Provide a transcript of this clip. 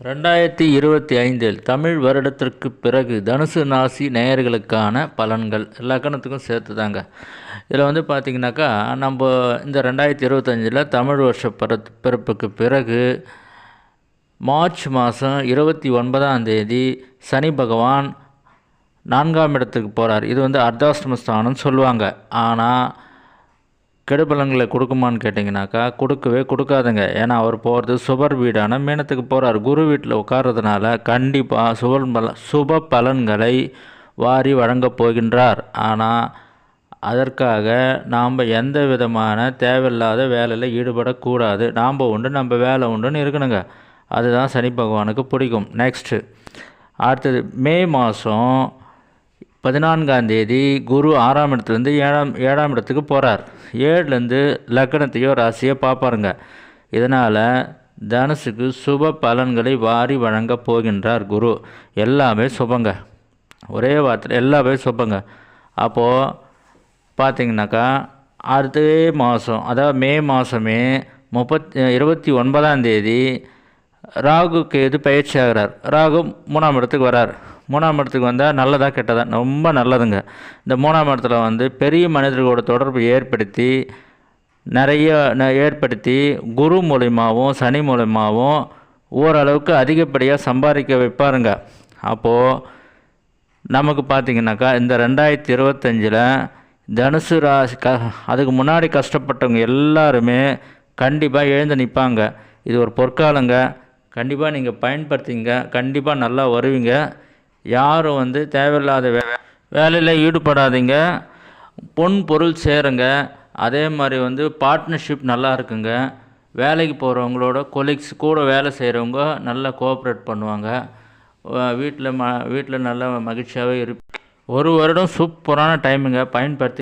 ரெண்டாயிரத்தி இருபத்தி ஐந்தில் தமிழ் வருடத்திற்கு பிறகு தனுசு நாசி நேயர்களுக்கான பலன்கள் எல்லா கணத்துக்கும் சேர்த்து தாங்க இதில் வந்து பார்த்திங்கனாக்கா நம்ம இந்த ரெண்டாயிரத்தி இருபத்தஞ்சில் தமிழ் வருஷ பிறப்புக்கு பிறகு மார்ச் மாதம் இருபத்தி ஒன்பதாம் தேதி சனி பகவான் நான்காம் இடத்துக்கு போகிறார் இது வந்து அர்த்தாஷ்டமஸ்தானம்னு சொல்லுவாங்க. ஆனால் கெடுபலங்களை கொடுக்குமான்னு கேட்டிங்கனாக்கா கொடுக்கவே கொடுக்காதுங்க. ஏன்னா அவர் போகிறது சுபர் வீடான மீனத்துக்கு போகிறார் குரு வீட்டில் உட்கார்றதுனால கண்டிப்பாக சுப பல சுப பலன்களை வாரி வழங்கப் போகின்றார். ஆனால் அதற்காக நாம் எந்த விதமான தேவையில்லாத வேலையில் ஈடுபடக்கூடாது. நாம் உண்டு நம்ம வேலை உண்டுன்னு இருக்கணுங்க. அதுதான் சனி பகவானுக்கு பிடிக்கும். நெக்ஸ்ட்டு அடுத்தது மே மாதம் பதினான்காம் தேதி குரு ஆறாம் இடத்துலேருந்து ஏழாம் ஏழாம் இடத்துக்கு போகிறார் ஏழுலேருந்து லக்கணத்தையோ ராசியோ பார்ப்பாருங்க. இதனால் தனுசுக்கு சுப பலன்களை வாரி வழங்கப் போகின்றார் குரு. எல்லாமே சுபங்க. ஒரே வார்த்தை எல்லாமே சுபங்க. அப்போது பார்த்தீங்கன்னாக்கா அடுத்த மாதம் அதாவது மே மாதமே முப்பத் இருபத்தி ஒன்பதாம் தேதி ராகுக்கு எது பயிற்சி ஆகிறார் ராகு மூணாம் இடத்துக்கு வரார். மூணாம் இடத்துக்கு வந்தால் நல்லதா கெட்டதா? ரொம்ப நல்லதுங்க. இந்த மூணாம் இடத்துல வந்து பெரிய மனிதர்களோட தொடர்பு ஏற்படுத்தி நிறைய ந- ஏற்படுத்தி குரு மூலியமாகவும் சனி மூலியமாகவும் ஓரளவுக்கு அதிகப்படியாக சம்பாதிக்க வைப்பாருங்க. அப்போது நமக்கு பார்த்தீங்கன்னாக்கா இந்த ரெண்டாயிரத்தி இருபத்தஞ்சில் தனுசு ராசி க அதுக்கு முன்னாடி கஷ்டப்பட்டவங்க எல்லாருமே கண்டிப்பாக எழுந்து நிற்பாங்க இது ஒரு பொற்காலங்க. கண்டிப்பாக நீங்கள் பயன்படுத்திங்க. கண்டிப்பாக நல்லா வருவீங்க. யாரும் வந்து தேவையில்லாத வே வேலையில் ஈடுபடாதீங்க. பொன் பொருள் சேருங்க. அதே மாதிரி வந்து பார்ட்னர்ஷிப் நல்லா இருக்குங்க. வேலைக்கு போகிறவங்களோட கொலீக்ஸ் கூட வேலை செய்கிறவங்க நல்லா கோஆப்ரேட் பண்ணுவாங்க. வீட்டில் ம வீட்டில் நல்லா மகிழ்ச்சியாகவே இருப்ப ஒரு வருடம் சூப்பரான டைமுங்க பயன்படுத்தி